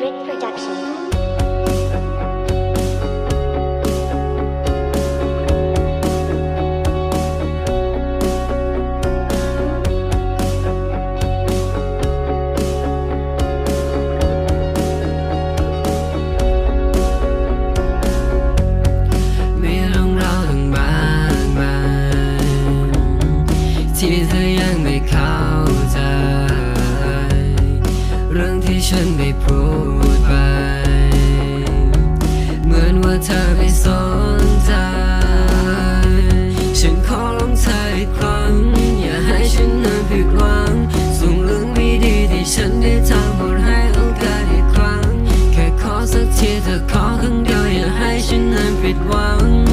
Rick Production. มีเรื่อง ที่เธอยังไม่เข้าใจเรื่องที่ฉันได้พูดไป เหมือนว่าเธอไม่สนใจ ฉันขอลองเธออีกครั้ง อย่าให้ฉันนั้นผิดหวังส่งเรื่องไม่ดีที่ฉันได้ทำหมดให้โอกาสอีกครั้ง แค่ขอสักทีเธอขอครั้งเดียวอย่าให้ฉันนั้นผิดหวัง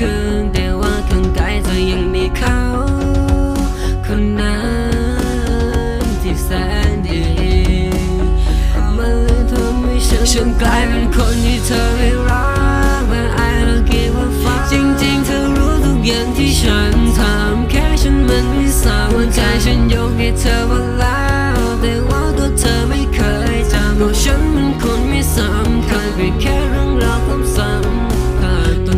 คืนแต่ว่าข้างกายเธอยังมีเขา คนนั้นที่แสนดีมันเลยทำให้ฉันฉันกลายเป็นคนที่เธอไม่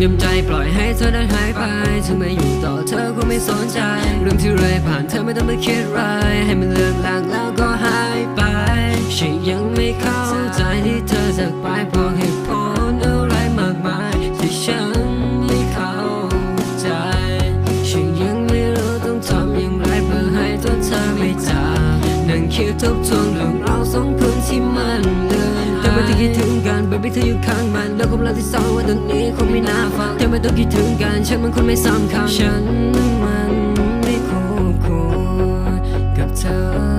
ยอมใจปล่อยให้เธอได้หายไปถึงไม่อยู่ต่อเธอก็ไม่สนใจ เรื่องที่เลยผ่านเธอไม่ต้องไปคิดไรายให้มันเลือนลางแล้วก็หายไปฉันยังไม่เข้าใจที่เธอจากไปเพราะเหตุผลอะไรมากมายที่ฉันไม่เข้าใจฉันยังไม่รู้ต้องทำอย่างไรเพื่อให้ตัวเธอไม่จากนั่งคิดทบทวนเรื่องเราวสองคนที่มันเลือน แต่ไม่ต้องคิดถึงกัน baby เธออยู่ข้างมันแล้วความรักที่สองว่าตอนนี้คงไม่น่าฟังแต่ไม่ต้องคิดถึงกันฉันมันคนไม่สำคัญฉันมันไม่คู่ควรกับเธอ